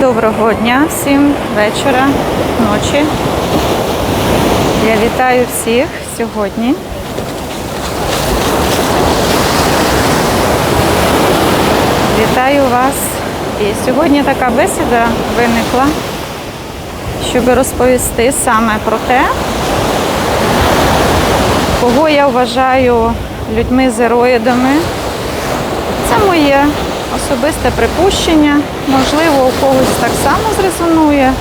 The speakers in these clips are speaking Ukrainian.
Доброго дня всім, вечора, ночі. Я вітаю всіх сьогодні. Вітаю вас. І сьогодні така бесіда виникла, щоб розповісти саме про те, кого я вважаю людьми зероїдами. Це моє особисте припущення. Можливо, у когось так само зрезонує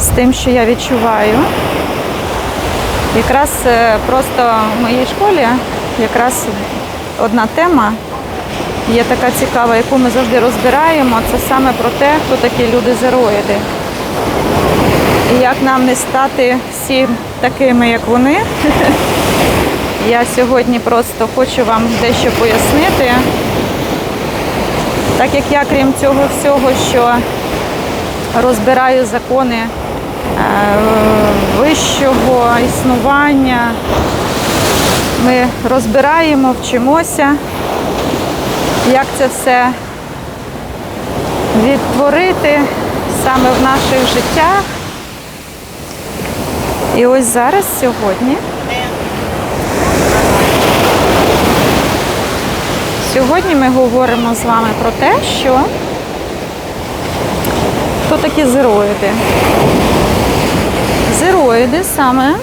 з тим, що я відчуваю. Якраз е, просто в моїй школі якраз одна тема є така цікава, яку ми завжди розбираємо. Це саме про те, хто такі люди зероїди. І як нам не стати всім такими, як вони. Я сьогодні просто хочу вам дещо пояснити. Так як я, крім цього всього, що розбираю закони е, вищого існування, ми розбираємо, вчимося, як це все відтворити саме в наших життях. І ось зараз сьогодні. Сьогодні ми говоримо з вами про те, що хто такі зероїди. Зероїди саме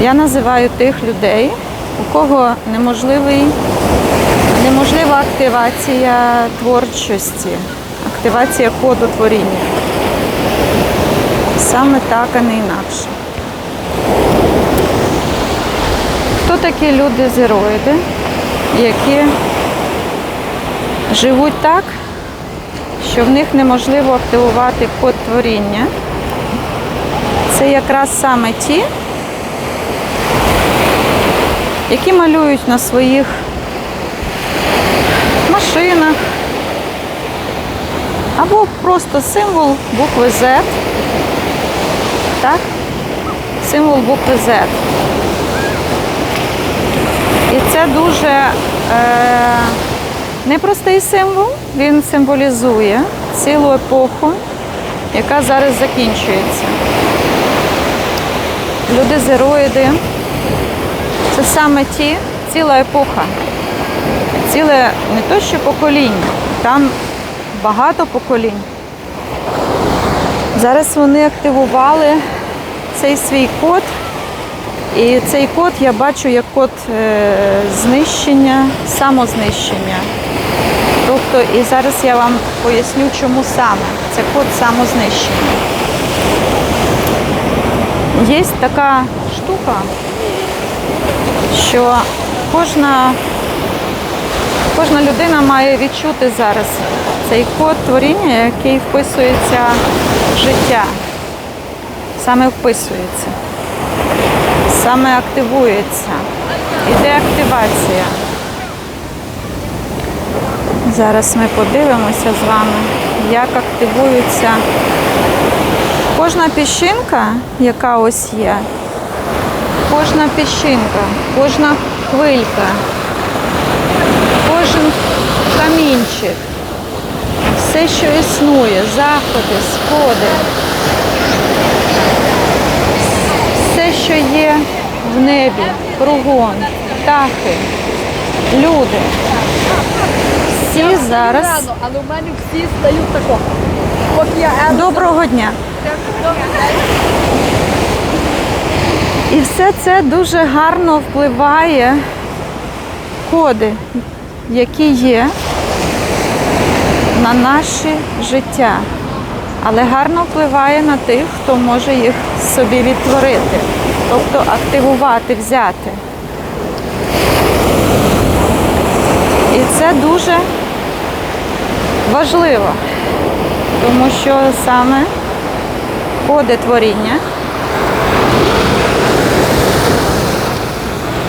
я називаю тих людей, у кого неможливий, неможлива активація творчості, активація коду творіння. Саме так, а не інакше. Хто такі люди зероїди? Які живуть так, що в них неможливо активувати код творіння. Це якраз саме ті, які малюють на своїх машинах або просто символ букви Z. Так? Символ букви Z. І це дуже е, непростий символ. Він символізує цілу епоху, яка зараз закінчується. Люди зероїди це саме ті, ціла епоха, ціле не то що покоління, там багато поколінь. Зараз вони активували цей свій код. І цей код я бачу як код е, знищення, самознищення. Тобто, і зараз я вам поясню, чому саме. Це код самознищення. Є така штука, що кожна, кожна людина має відчути зараз цей код творіння, який вписується в життя. Саме вписується саме активується. Іде активація. Зараз ми подивимося з вами, як активується кожна піщинка, яка ось є, кожна піщинка, кожна хвилька, кожен камінчик, все, що існує, заходи, сходи. Все, що є в небі, кругом, птахи, люди. Всі зараз. Але у мене всі стають тако. От я Ем, Доброго дня! І все це дуже гарно впливає коди, які є на наше життя, але гарно впливає на тих, хто може їх собі відтворити, тобто активувати, взяти. І це дуже важливо, тому що саме коди творіння,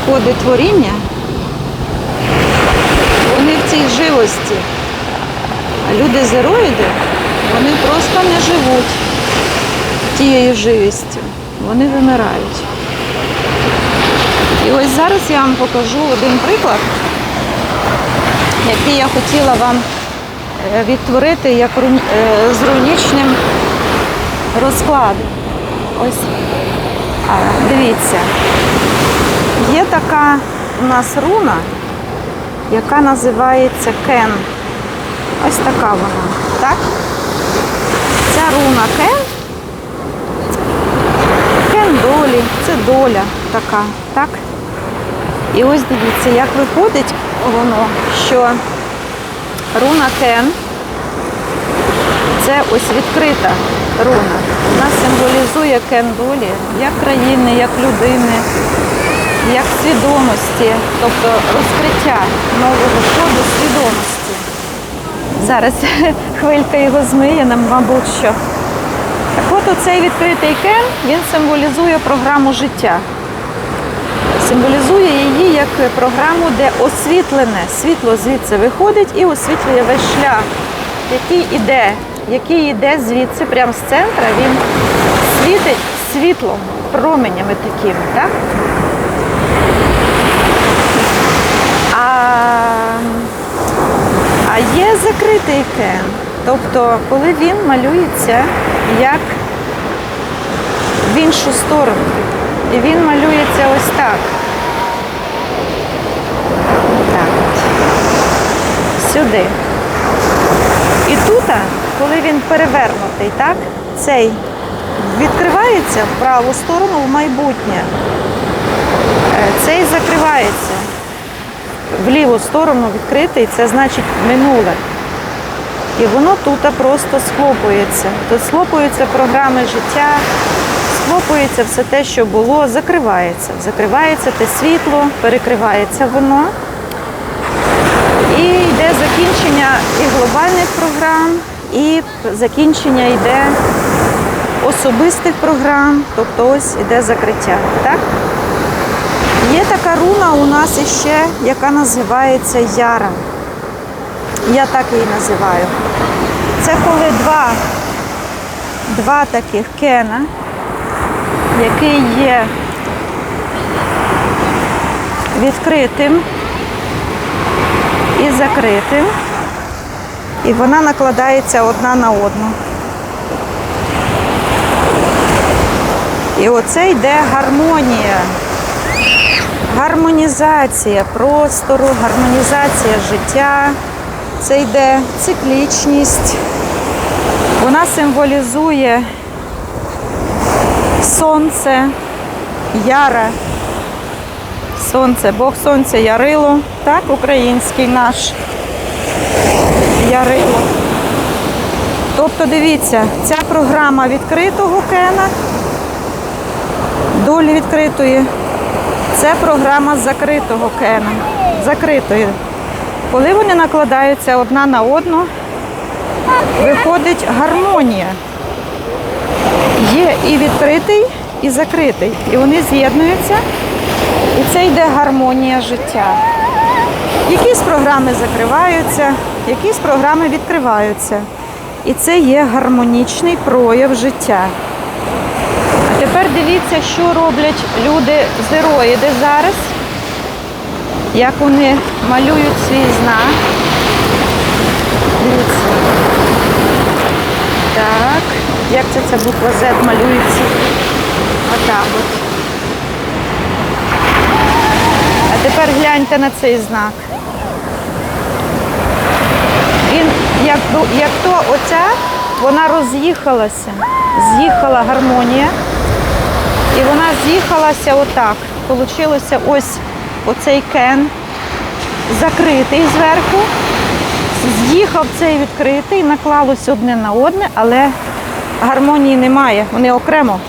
коди творіння, вони в цій живості. Люди зероїди, вони просто не живуть тією живістю. Вони вимирають. І ось зараз я вам покажу один приклад, який я хотіла вам е, відтворити як е, з рунічним розкладом. Ось дивіться, є така у нас руна, яка називається Кен. Ось така вона. Так? Ця руна Кен. Долі, це доля така, так? І ось дивіться, як виходить воно, що руна Кен це ось відкрита руна. Вона символізує Кен долі як країни, як людини, як свідомості, тобто розкриття нового коду свідомості. Зараз хвилька його змиє нам, мабуть, що. От оцей відкритий кен, він символізує програму життя. Символізує її як програму, де освітлене світло звідси виходить і освітлює весь шлях, який іде, який іде звідси, прямо з центра, він світить світлом, променями такими, так? А, а є закритий кен. Тобто, коли він малюється як в іншу сторону. І він малюється ось так. Так. Сюди. І тут, коли він перевернутий, так, цей відкривається в праву сторону в майбутнє. Е, Цей закривається в ліву сторону відкритий, це значить минуле. І воно тут просто схлопується. Тут схлопуються програми життя, схлопується все те, що було, закривається. Закривається те світло, перекривається воно. І йде закінчення і глобальних програм, і закінчення йде особистих програм, тобто ось іде закриття. Так? Є така руна у нас іще, яка називається Яра. Я так її називаю. Це коли два, два таких кена, який є відкритим і закритим, і вона накладається одна на одну. І оце йде гармонія. Гармонізація простору, гармонізація життя. Це йде циклічність. Вона символізує сонце, яра. Сонце, Бог сонця Ярило, так, український наш Ярило. Тобто, дивіться, ця програма відкритого кена, долі відкритої. Це програма закритого кена. Закритої. Коли вони накладаються одна на одну, виходить гармонія. Є і відкритий, і закритий. І вони з'єднуються, і це йде гармонія життя. Якісь програми закриваються, якісь програми відкриваються. І це є гармонічний прояв життя. А тепер дивіться, що роблять люди зероїди зараз, як вони малюють свій знак. Дивіться. Так, як це ця буква Z малюється? Отак от. А тепер гляньте на цей знак. Він, як, як то оця, вона роз'їхалася, з'їхала гармонія. І вона з'їхалася отак. Получилося ось оцей кен закритий зверху. З'їхав цей відкритий, наклалось одне на одне, але гармонії немає. Вони окремо.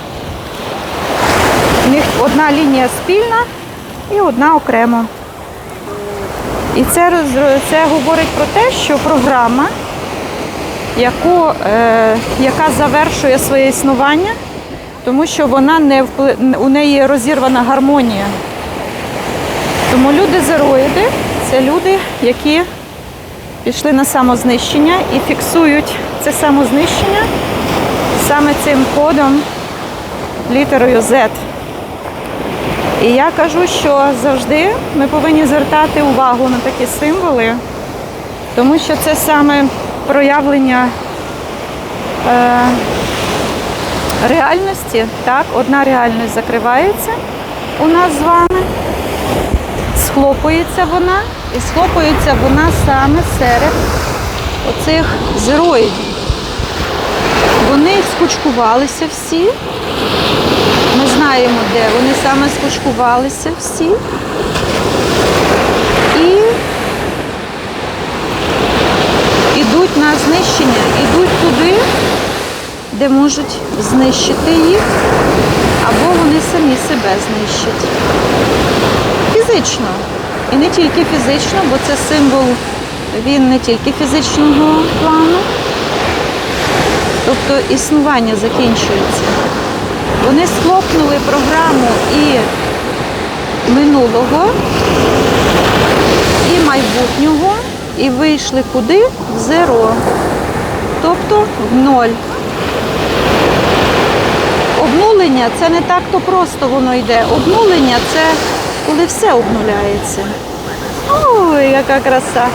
У них одна лінія спільна і одна окремо. І це, це говорить про те, що програма, яку, е, яка завершує своє існування, тому що вона не впли... у неї розірвана гармонія. Тому люди зероїди це люди, які пішли на самознищення і фіксують це самознищення саме цим кодом літерою Z. І я кажу, що завжди ми повинні звертати увагу на такі символи, тому що це саме проявлення е, реальності. Так, одна реальність закривається у нас з вами, схлопується вона, і схлопується вона саме серед оцих зероїдів. Вони скучкувалися всі. Ми знаємо, де вони саме скучкувалися всі. І йдуть на знищення, йдуть туди, де можуть знищити їх, або вони самі себе знищать. Фізично. І не тільки фізично, бо це символ, він не тільки фізичного плану, тобто існування закінчується. Вони схлопнули програму і минулого, і майбутнього, і вийшли куди? В зеро. Тобто в ноль. Обнулення це не так то просто воно йде. Обнулення це коли все обнуляється. Ой, яка краса.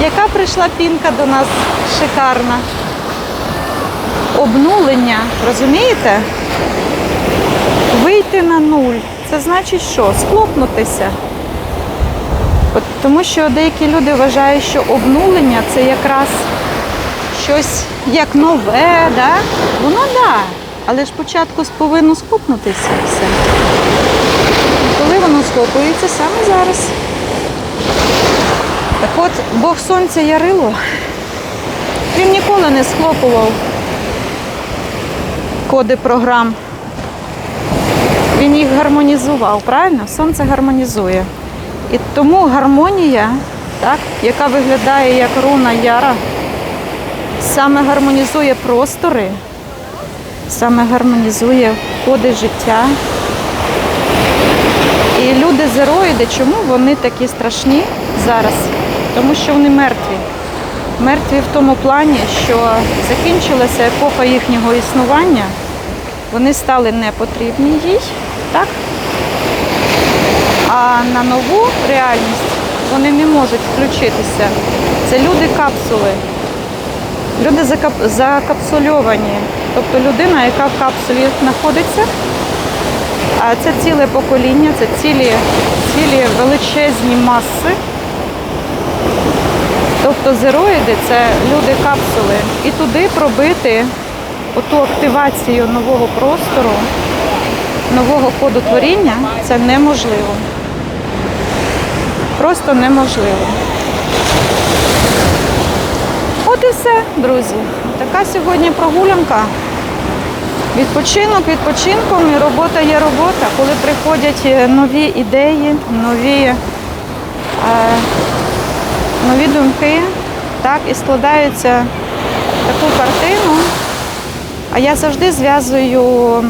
Яка прийшла пінка до нас шикарна. Обнулення, розумієте? Вийти на нуль. Це значить що? Схлопнутися. От Тому що деякі люди вважають, що обнулення це якраз щось як нове, да? воно так. Да. Але ж спочатку повинно схлопнутися все. І коли воно схлопується саме зараз. Так от Бог Сонця Ярило, він ніколи не схлопував коди програм. Він їх гармонізував, правильно? Сонце гармонізує. І тому гармонія, так, яка виглядає як руна яра, саме гармонізує простори, саме гармонізує коди життя. І люди зероїди, чому вони такі страшні зараз? Тому що вони мертві. Мертві в тому плані, що закінчилася епоха їхнього існування, вони стали непотрібні їй, так? А на нову реальність вони не можуть включитися. Це люди капсули. Люди закап- закапсульовані. Тобто людина, яка в капсулі знаходиться, а це ціле покоління, це цілі, цілі величезні маси. Тобто зероїди це люди капсули. І туди пробити оту активацію нового простору, нового коду творіння це неможливо. Просто неможливо. От і все, друзі. Така сьогодні прогулянка. Відпочинок відпочинком і робота є робота. Коли приходять е, нові ідеї, нові, е, нові думки, так, і складаються таку картину. А я завжди зв'язую,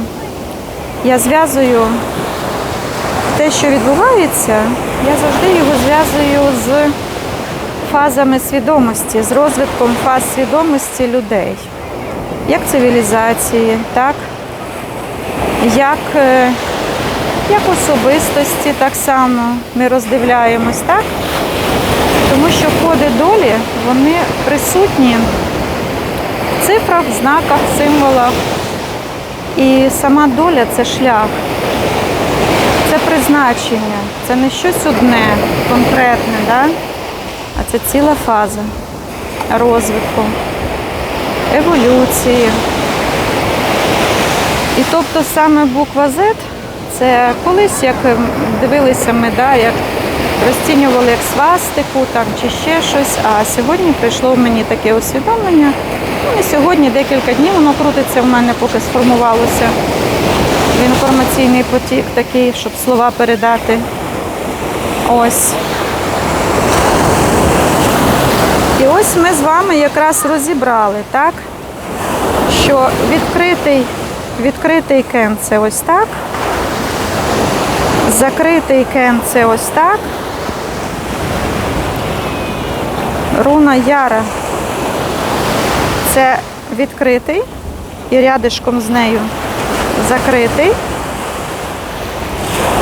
я зв'язую те, що відбувається, я завжди його зв'язую з фазами свідомості, з розвитком фаз свідомості людей. Як цивілізації, так? Як, е, як особистості так само ми роздивляємось, так? Тому що коди долі, вони присутні цифрах, знаках, символах. І сама доля це шлях, це призначення, це не щось одне, конкретне, да? а це ціла фаза розвитку, еволюції. І тобто саме буква Z це колись, як дивилися ми, да, як розцінювали як свастику там, чи ще щось, а сьогодні прийшло в мені таке усвідомлення. Ну, і сьогодні декілька днів воно крутиться в мене, поки сформувалося інформаційний потік такий, щоб слова передати. Ось. І ось ми з вами якраз розібрали, так? Що відкритий, відкритий кен це ось так. Закритий кен це ось так. Руна Яра це відкритий і рядишком з нею закритий.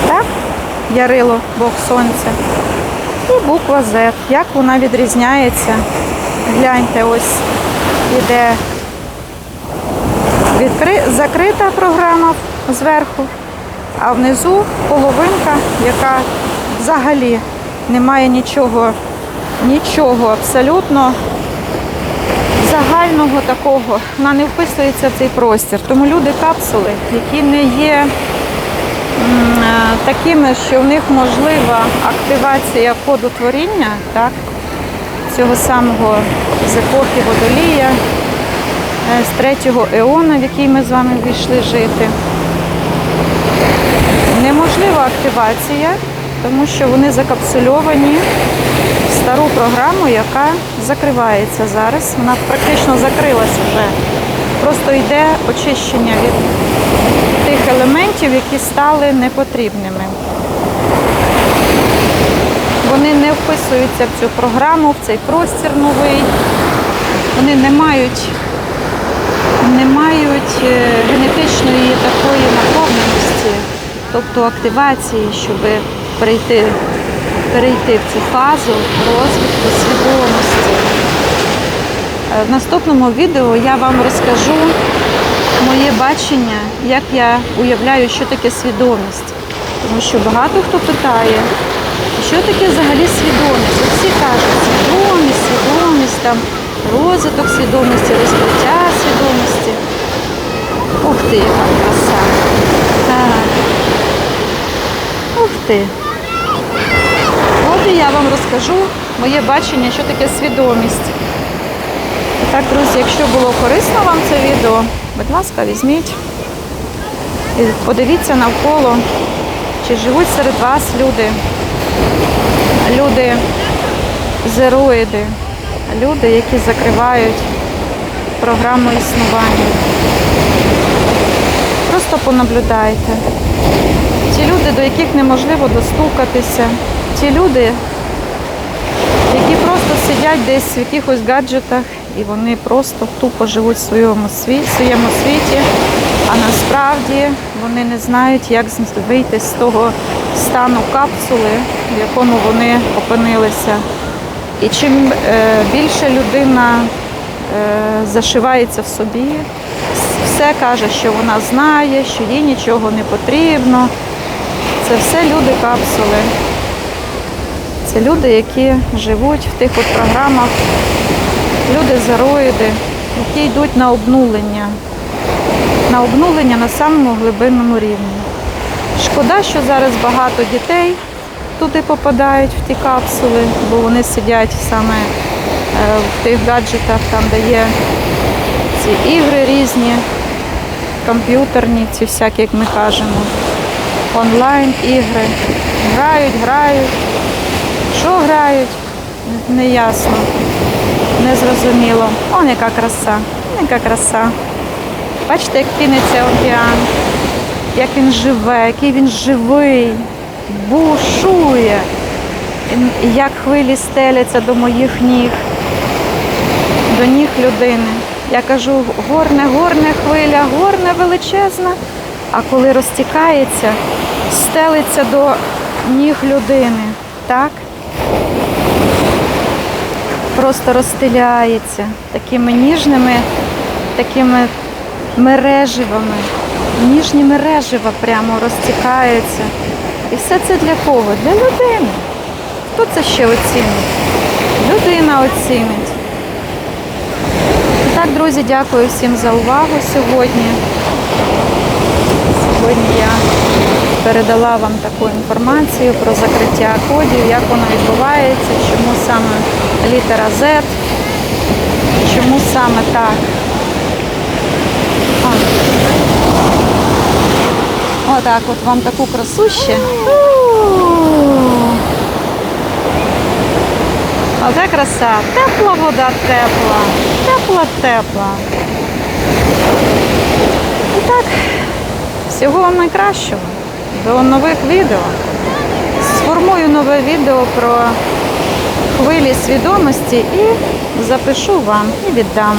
Так? Ярило Бог Сонця. І буква Z. Як вона відрізняється Гляньте, ось іде відкри... закрита програма зверху, а внизу половинка, яка взагалі не має нічого, нічого абсолютно загального такого. Вона не вписується в цей простір. Тому люди капсули, які не є е, такими, що в них можлива активація коду творіння, так, цього самого з епохи водолія, е, з третього еона, в який ми з вами війшли жити. Неможлива активація, тому що вони закапсульовані стару програму, яка закривається зараз. Вона практично закрилась вже. Просто йде очищення від тих елементів, які стали непотрібними. Вони не вписуються в цю програму, в цей простір новий. Вони не мають, не мають е, генетичної такої наповненості, тобто активації, щоб перейти, перейти в цю фазу розвитку свідомості. Е, В наступному відео я вам розкажу моє бачення, як я уявляю, що таке свідомість. Тому що багато хто питає, що таке взагалі свідомість? Всі кажуть, свідомість, свідомість, там, розвиток свідомості, розкриття свідомості. Ух ти, яка краса. Так. Ух ти. От і я вам розкажу моє бачення, що таке свідомість. І так, друзі, якщо було корисно вам це відео, будь ласка, візьміть подивіться навколо, чи живуть серед вас люди, люди зероїди, люди, які закривають програму існування. Просто понаблюдайте. Ті люди, до яких неможливо достукатися, ті люди, які просто сидять десь в якихось гаджетах і вони просто тупо живуть в своєму світі, своєму світі, а насправді вони не знають, як вийти з того стану капсули, в якому вони опинилися. І чим е, більше людина е, зашивається в собі, все каже, що вона знає, що їй нічого не потрібно. Це все люди капсули. Це люди, які живуть в тих от програмах, люди зероїди, які йдуть на обнулення, на обнулення на самому глибинному рівні. Шкода, що зараз багато дітей туди попадають в ті капсули, бо вони сидять саме е, в тих гаджетах, там де є ці ігри різні, комп'ютерні, ці всякі, як ми кажемо, онлайн ігри. Грають, грають. Що грають? Неясно, незрозуміло. Он яка краса, яка краса. Бачите, як піниться океан, як він живе, який він живий, бушує, як хвилі стеляться до моїх ніг, до ніг людини. Я кажу, горне, горне хвиля, горне величезна, а коли розтікається, стелиться до ніг людини. Так? Просто розстеляється такими ніжними, такими мереживами. Ніжні мережива прямо розтікаються. І все це для кого? Для людини. Хто це ще оцінить? Людина оцінить. І так, друзі, дякую всім за увагу сьогодні. Сьогодні я передала вам таку інформацію про закриття кодів, як воно відбувається, чому саме літера Z, чому саме так. Отак от вам таку красу ще. Оце краса. Тепла вода, тепла. Тепла, тепла. Всього вам найкращого. До нових відео. Сформую нове відео про хвилі свідомості і запишу вам і віддам.